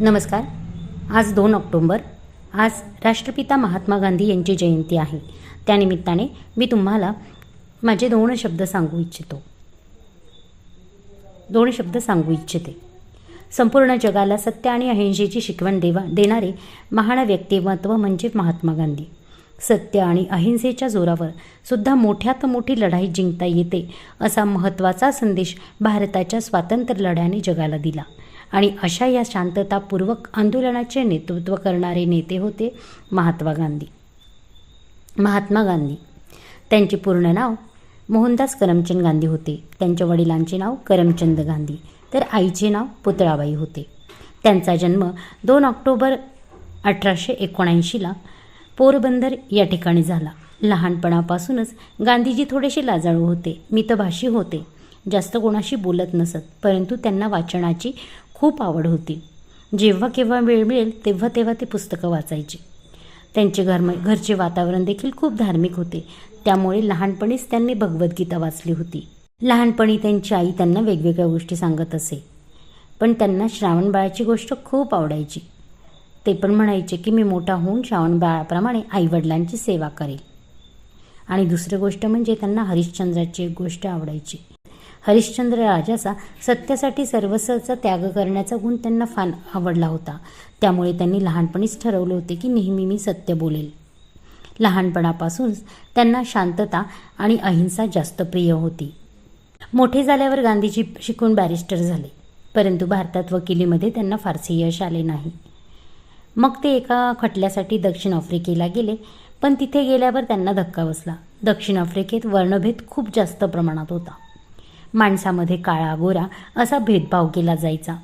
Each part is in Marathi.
नमस्कार. आज दोन ऑक्टोंबर. आज राष्ट्रपिता महात्मा गांधी यांची जयंती आहे. त्यानिमित्ताने मी तुम्हाला माझे दोन शब्द सांगू इच्छितो. दोन शब्द सांगू इच्छिते. संपूर्ण जगाला सत्य आणि अहिंसेची शिकवण देवा देणारे महान व्यक्तिमत्व म्हणजे महात्मा गांधी. सत्य आणि अहिंसेच्या जोरावर सुद्धा मोठ्यात मोठी लढाई जिंकता येते असा महत्त्वाचा संदेश भारताच्या स्वातंत्र्य लढ्याने जगाला दिला. आणि अशा या शांततापूर्वक आंदोलनाचे नेतृत्व करणारे नेते होते महात्मा गांधी. महात्मा गांधी. त्यांचे पूर्ण नाव मोहनदास करमचंद गांधी होते. त्यांच्या वडिलांचे नाव करमचंद गांधी. तर आईचे नाव पुतळाबाई होते. त्यांचा जन्म दोन ऑक्टोबर अठराशे एकोणऐंशीला पोरबंदर या ठिकाणी झाला. लहानपणापासूनच गांधीजी थोडेसे लाजाळू होते मितभाषी होते. जास्त कोणाशी बोलत नसत परंतु त्यांना वाचनाची खूप आवड होती. जेव्हा केव्हा वेळ मिळेल तेव्हा तेव्हा ते पुस्तकं वाचायची. त्यांचे घर घरचे वातावरण देखील खूप धार्मिक होते. त्यामुळे लहानपणीच त्यांनी भगवद्गीता वाचली होती. लहानपणी त्यांची आई त्यांना वेगवेगळ्या गोष्टी सांगत असे. पण त्यांना श्रावणबाळाची गोष्ट खूप आवडायची. ते पण म्हणायचे की मी मोठा होऊन श्रावणबाळाप्रमाणे आईवडिलांची सेवा करेल. आणि दुसरी गोष्ट म्हणजे त्यांना हरिश्चंद्राची एक गोष्ट आवडायची. हरिश्चंद्र राजाचा सत्यासाठी सर्वस्वाचा त्याग करण्याचा गुण त्यांना फार आवडला होता. त्यामुळे त्यांनी लहानपणीच ठरवले होते की नेहमी मी सत्य बोलेल. लहानपणापासूनच त्यांना शांतता आणि अहिंसा जास्त प्रिय होती. मोठे झाल्यावर गांधीजी शिकून बॅरिस्टर झाले परंतु भारतात वकिलीमध्ये त्यांना फारसे यश आले नाही. मग ते एका खटल्यासाठी दक्षिण आफ्रिकेला गेले पण तिथे गेल्यावर त्यांना धक्का बसला. दक्षिण आफ्रिकेत वर्णभेद खूप जास्त प्रमाणात होता. माणसामध्ये काळा गोरा असा भेदभाव केला जायचा.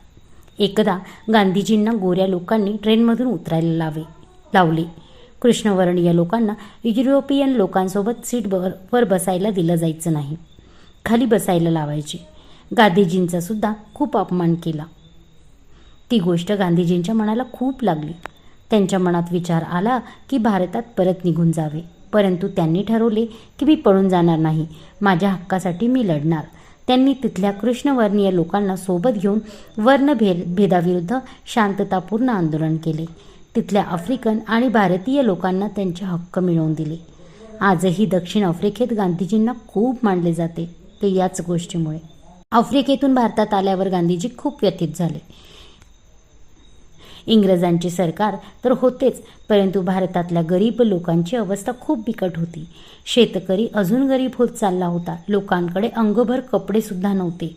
एकदा गांधीजींना गोऱ्या लोकांनी ट्रेनमधून उतरायला लावे लावले. कृष्णवर्णीय लोकांना युरोपियन लोकांसोबत सीटवर वर बसायला दिलं जायचं नाही. खाली बसायला लावायचे. गांधीजींचा सुद्धा खूप अपमान केला. ती गोष्ट गांधीजींच्या मनाला खूप लागली. त्यांच्या मनात विचार आला की भारतात परत निघून जावे. परंतु त्यांनी ठरवले की मी पळून जाणार नाही. माझ्या हक्कासाठी मी लढणार. त्यांनी तिथल्या कृष्णवर्णीय लोकांना सोबत घेऊन वर्णभेद भेदाविरुद्ध शांततापूर्ण आंदोलन केले. तिथल्या आफ्रिकन आणि भारतीय लोकांना त्यांचे हक्क मिळवून दिले. आजही दक्षिण आफ्रिकेत गांधीजींना खूप मानले जाते ते याच गोष्टीमुळे. आफ्रिकेतून भारतात आल्यावर गांधीजी खूप व्यथित झाले. इंग्रजांचे सरकार तर होतेच परंतु भारतातल्या गरीब लोकांची अवस्था खूप बिकट होती. शेतकरी अजून गरीब होत चालला होता. लोकांकडे अंगभर कपडेसुद्धा नव्हते.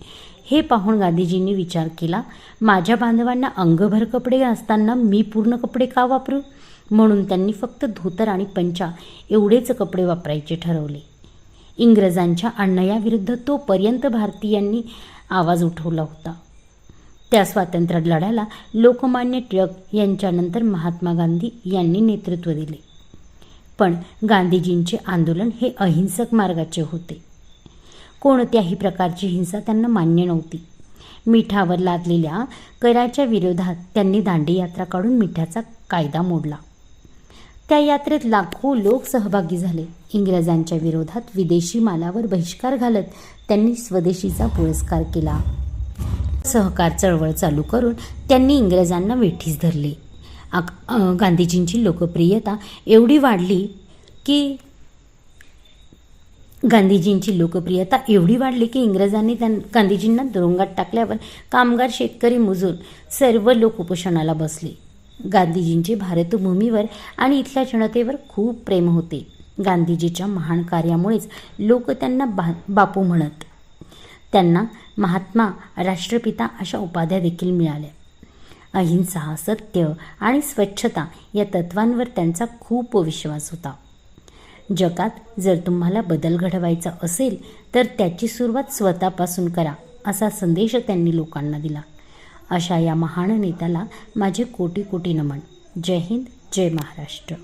हे पाहून गांधीजींनी विचार केला माझ्या बांधवांना अंगभर कपडे असताना मी पूर्ण कपडे का वापरू? म्हणून त्यांनी फक्त धोतर आणि पंचा एवढेच कपडे वापरायचे ठरवले. इंग्रजांच्या अन्यायाविरुद्ध तोपर्यंत भारतीयांनी आवाज उठवला होता. त्या स्वातंत्र्य लढ्याला लोकमान्य टिळक यांच्यानंतर महात्मा गांधी यांनी नेतृत्व दिले. पण गांधीजींचे आंदोलन हे अहिंसक मार्गाचे होते. कोणत्याही प्रकारची हिंसा त्यांना मान्य नव्हती. मिठावर लादलेल्या कराच्या विरोधात त्यांनी दांडी यात्रा काढून मिठाचा कायदा मोडला. त्या यात्रेत लाखो लोक सहभागी झाले. इंग्रजांच्या विरोधात विदेशी मालावर बहिष्कार घालत त्यांनी स्वदेशीचा पुरस्कार केला. सहकार चळवळ चालू करून त्यांनी इंग्रजांना वेठीस धरले. गांधीजींची लोकप्रियता एवढी वाढली की गांधीजींची लोकप्रियता एवढी वाढली की इंग्रजांनी त्यां गांधीजींना तुरुंगात टाकल्यावर कामगार शेतकरी मजूर सर्व लोक उपोषणाला बसले. गांधीजींचे भारतभूमीवर आणि इथल्या जनतेवर खूप प्रेम होते. गांधीजीच्या महान कार्यामुळेच लोक त्यांना बा बापू म्हणत त्यांना महात्मा राष्ट्रपिता अशा उपाध्या देखील मिळाल्या. अहिंसा सत्य आणि स्वच्छता या तत्वांवर त्यांचा खूप विश्वास होता. जगात जर तुम्हाला बदल घडवायचा असेल तर त्याची सुरुवात स्वतःपासून करा असा संदेश त्यांनी लोकांना दिला. अशा या महान नेत्याला माझे कोटी कोटी नमन. जय हिंद जय महाराष्ट्र.